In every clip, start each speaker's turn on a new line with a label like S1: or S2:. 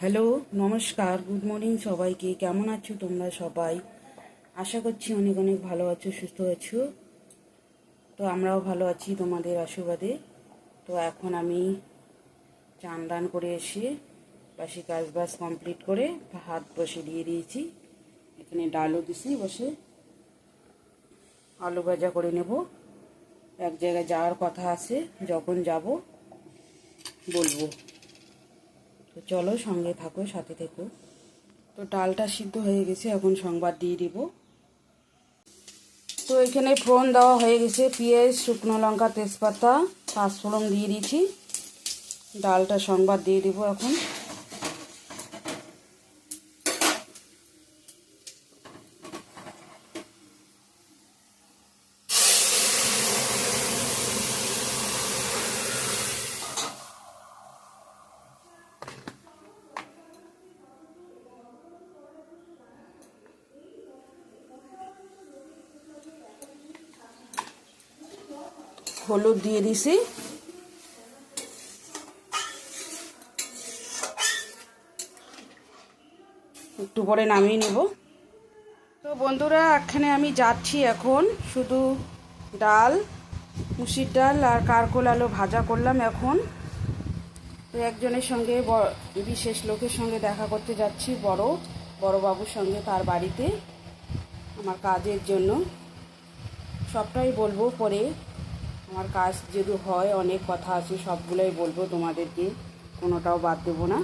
S1: Hello, নমস্কার, good morning সবাইকে। কেমন আছো তোমরা সবাই? আশা করছি অনেক অনেক ভালো আছো, সুস্থ আছো। তো আমরাও ভালো আছি তোমাদের আশীর্বাদে। তো এখন আমি চান দান করে এসে বাসি কাজ বাজ কমপ্লিট করে হাত বসে দিয়ে দিয়েছি। এখানে ডালও দিছি, বসে আলু ভাজা করে নেব। এক জায়গায় যাওয়ার কথা আছে, যখন যাব বলব। তো চলো সঙ্গে থাকো, সাথে থেকো। তো ডালটা সিদ্ধ হয়ে গেছে, এখন সংবাদ দিয়ে দিব। তো এখানে ফোড়ন দেওয়া হয়ে গেছে, পেঁয়াজ, শুকনো লঙ্কা, তেজপাতা পাঁচফোড়ন দিয়ে দিয়েছি ডালটা সংবাদ দিয়ে দিব এখন। হলুদ দিয়ে দিছি। একটু পরে নামিয়ে নেব। তো বন্ধুরা, এখানে আমি যাচ্ছি এখন। শুধু ডাল, মুসির ডাল আর কারকোল আলু ভাজা করলাম এখন। তো একজনের সঙ্গে বিশেষ লোকের সঙ্গে দেখা করতে যাচ্ছি, বড় বড় বাবুর সঙ্গে তার বাড়িতে, আমার কাজের জন্য। সবটাই বলব পরে। আমার কাজ যদি হয়, অনেক কথা আছে, সবগুলোই বলব তোমাদেরকে। কোনোটাও বাদ দেবো না।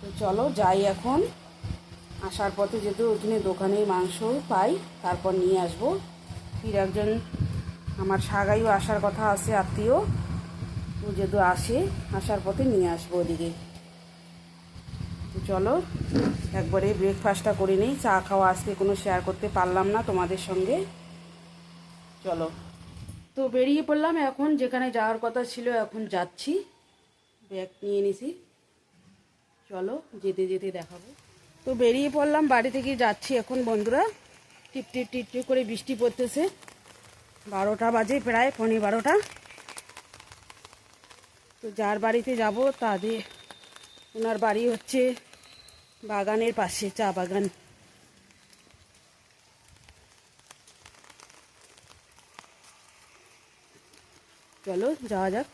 S1: তো চলো, যাই এখন। আসার পথে যেহেতু ওখানে দোকানে মাংস পাই, তারপর নিয়ে আসব। ফির একজন, আমার সাগাইও আসার কথা আছে, আত্মীয়। ও যেহেতু আসে, আসার পথে নিয়ে আসব ওদিকে। তো চলো, একবারে ব্রেকফাস্টটা করে নিই। চা খাওয়া আজকে কোনো শেয়ার করতে পারলাম না তোমাদের সঙ্গে। চলো। তো বেরিয়ে পড়লাম, এখন যেখানে যাওয়ার কথা ছিল এখন যাচ্ছি। ব্যাগ নিয়ে নিছি। চলো যেতে যেতে দেখাবো। তো বেরিয়ে পড়লাম, বাড়ি থেকে যাচ্ছি এখন বন্ধুরা। টিপ টিপ টিপ টিপ করে বৃষ্টি পড়তেছে। বারোটা বাজে, প্রায় পনেরো বারোটা। তো যার বাড়িতে যাব, তাদের, ওনার বাড়ি হচ্ছে বাগানের পাশে, চা বাগান। চলো যাওয়া যাক।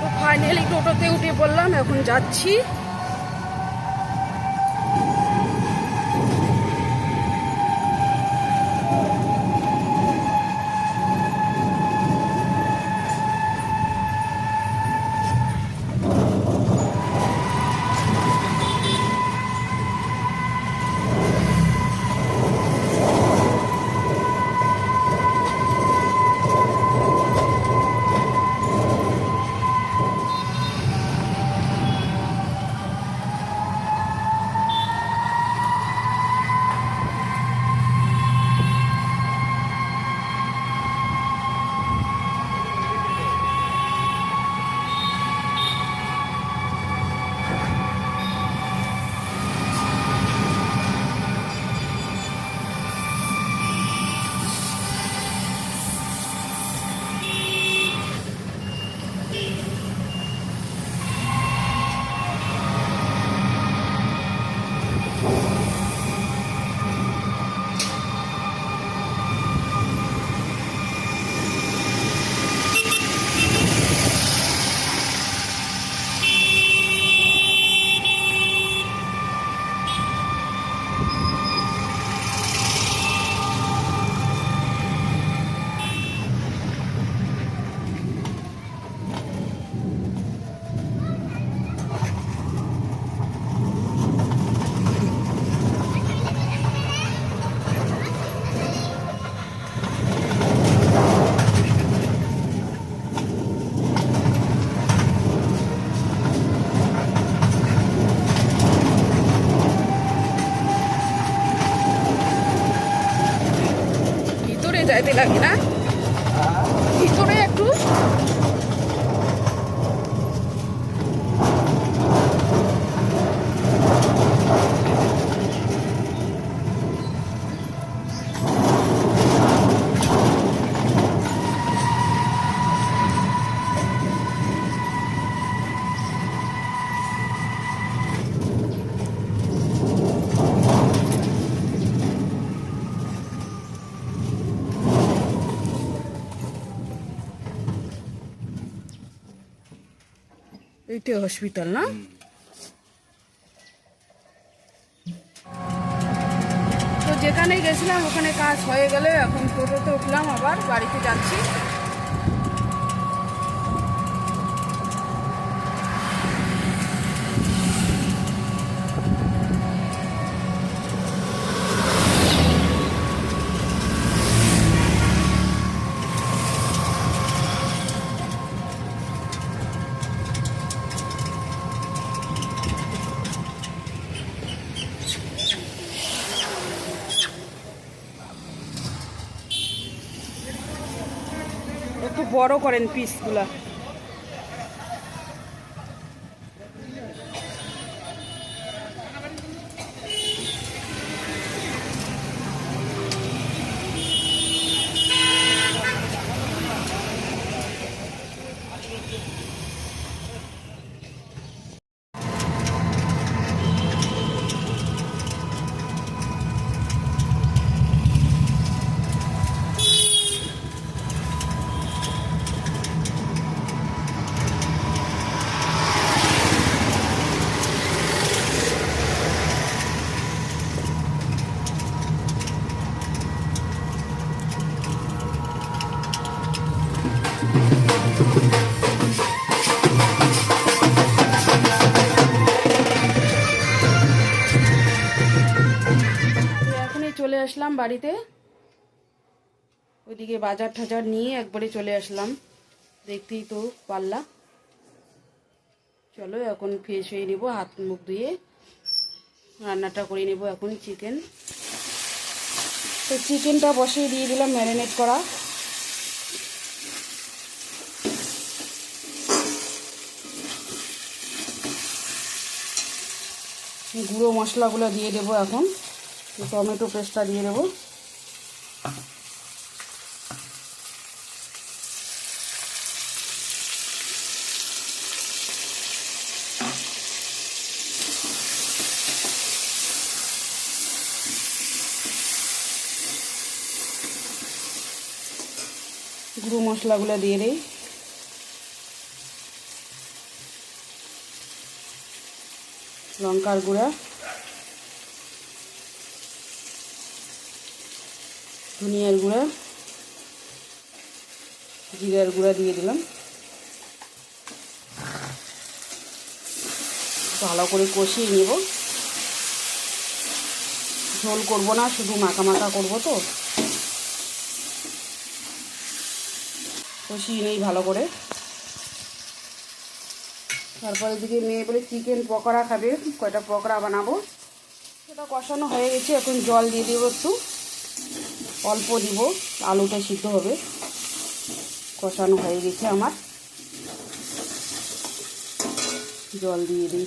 S1: তো ফাইনালি টোটোতে উঠে পড়লাম এখন যাচ্ছি। Udah. এইটাই হসপিটাল না? তো যেখানে গেছিলাম ওখানে কাজ হয়ে গেলে এখন টোটোতে উঠলাম আবার বাড়িতে যাচ্ছি একটু বড় করেন পিসগুলা আসলাম বাড়িতে। ওইদিকে বাজার ঠাজার নিয়ে একবারে চলে আসলাম। দেখতেই তো পারলা চলো এখন ফ্রেশ হয়ে নেব, হাত মুখ ধুয়ে রান্নাটা করে নেব এখন চিকেন তো চিকেনটা বসিয়ে দিয়ে দিলাম ম্যারিনেট করা। গুঁড়ো মশলাগুলো দিয়ে দেবো এখন। টমেটো পেস্টটা দিয়ে দেবো। গুঁড়ো মশলাগুলো দিয়ে দিই। লঙ্কার গুঁড়া। ধনিয়ার গুঁড়া, জিরার গুঁড়া দিয়ে দিলাম। ভালো করে কষিয়ে নেব। ঝোল করব না, শুধু মাখা মাখা করব তো। কষিয়ে নেই ভালো করে। তারপরে দিকে মেয়ে বলে চিকেন পকোড়া খাবে, কয়টা পকোড়া বানাবো? সেটা কষানো হয়ে গেছে, এখন জল দিয়ে দেবো একটু। অল্প দিব, আলুটা সিদ্ধ হবে। কষানো হয়ে গেছে আমার। জল দিয়ে দিই।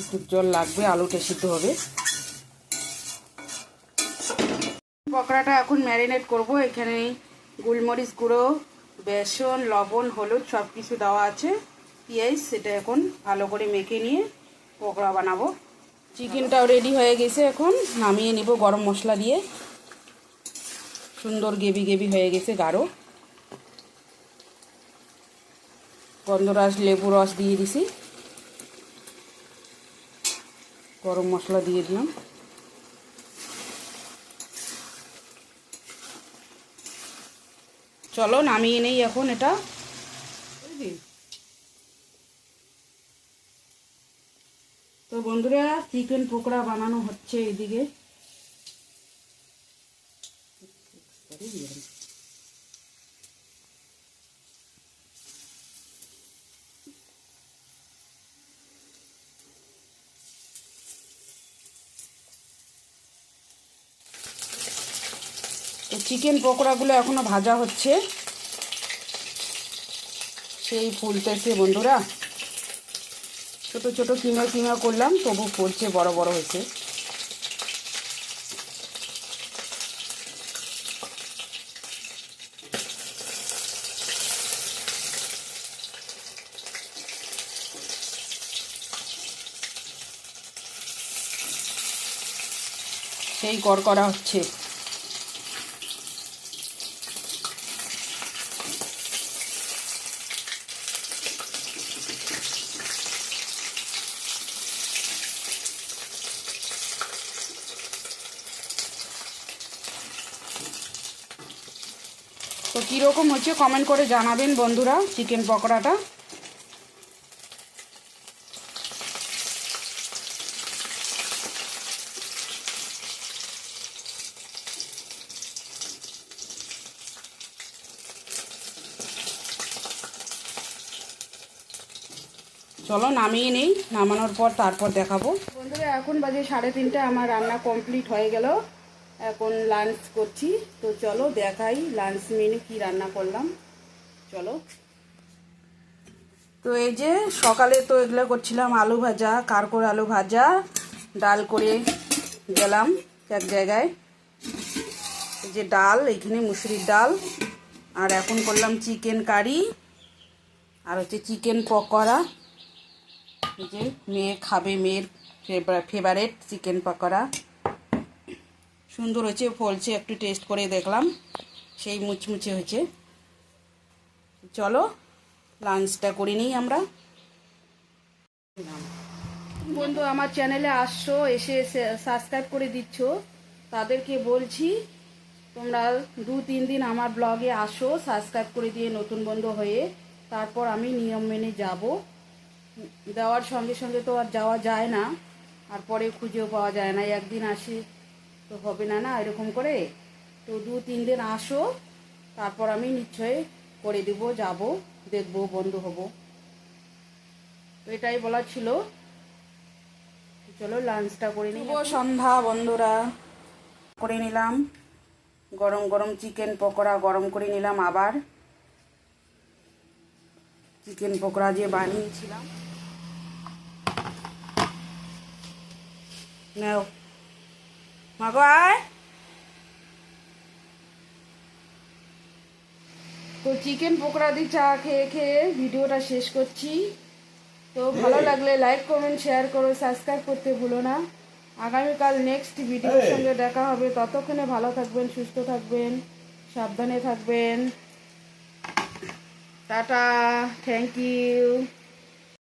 S1: একটু জল লাগবে, আলুটা সিদ্ধ হবে। পকোড়াটা এখন ম্যারিনেট করব। এখানে গোলমরিচ গুঁড়ো, বেসন, লবণ, হলুদ সব কিছু দেওয়া আছে। পেঁয়াজ, সেটা এখন ভালো করে মেখে নিয়ে পকোড়া বানাবো। চিকেনটাও রেডি হয়ে গেছে এখন। নামিয়ে নিব গরম মশলা দিয়ে। সুন্দর গেবি গেবি হয়ে গেছে গাঢ়। গন্ধরাস লেবু রস দিয়ে দিছি। গরম মশলা দিয়ে দিলাম। চলো নামিয়ে নেই এখন এটা বুঝলি? তো বন্ধুরা চিকেন পকোড়া বানানো হচ্ছে এদিকে চিকেন পকোড়াগুলো এখনও ভাজা হচ্ছে। সেই ফুলতেছে বন্ধুরা। ছোট ছোট, কিমা কিমা করলাম, তবু ফুলছে, বড় বড় হয়েছে। সেই কর করা হচ্ছে। তো কীরকম হচ্ছে কমেন্ট করে জানাবেন বন্ধুরা চিকেন পকোড়াটা। চলো নামিয়ে নেই, নামানোর পর তারপর দেখাবো। বন্ধুরা, এখন বাজে সাড়ে তিনটে, আমার রান্না কমপ্লিট হয়ে গেল। এখন লাঞ্চ করছি। তো চলো দেখাই লাঞ্চ মেনু কি রান্না করলাম। চলো। তো এই যে সকালে তো এগুলো করছিলাম আলু ভাজা, কারকর আলু ভাজা, ডাল করে গেলাম এক জায়গায়। এই যে ডাল, এখানে মুসুরির ডাল। আর এখন করলাম চিকেন কারি আর হচ্ছে চিকেন পকোড়া। এই যে মেয়ে খাবে মেয়ের ফেভারেট চিকেন পকোড়া। সুন্দর হয়েছে, ফলছে, একটু টেস্ট করে দেখলাম। সেই মুচমুচে হয়েছে। চলো লাঞ্চটা করে নিই আমরা। বন্ধু, আমার চ্যানেলে আসছো, এসে সাবস্ক্রাইব করে দিচ্ছ। তাদেরকে বলছি, তোমরা দু তিন দিন আমার ব্লগে আসো সাবস্ক্রাইব করে দিয়ে নতুন বন্ধু হয়ে। তারপর আমি নিয়ম মেনে যাব। দেওয়ার সঙ্গে সঙ্গে তো আর যাওয়া যায় না। আর পরে খুঁজেও পাওয়া যায় না। একদিন আসি তো হবে না না, এরকম করে। তো দু, তিন দিন আসো, তারপর আমি নিশ্চয়ই করে দিব, যাব, দেখব, বন্ধ হব। তো এটাই বলা ছিল। চলো লাঞ্চটা করে নিই। সন্ধ্যা, বন্ধুরা। করে নিলাম। গরম গরম চিকেন পকোড়া গরম করে নিলাম আবার। চিকেন পকোড়া যে বানিয়েছিলাম। নাও। মাগো আয় তো চিকেন পকোড়া দিয়ে চা খেয়ে খেয়ে ভিডিওটা শেষ করছি। তো ভালো লাগলে লাইক কমেন্ট শেয়ার করো সাবস্ক্রাইব করতে ভুলো না। আগামীকাল নেক্সট ভিডিওর সঙ্গে দেখা হবে। ততক্ষণে ভালো থাকবেন সুস্থ থাকবেন সাবধানে থাকবেন। Tata thank you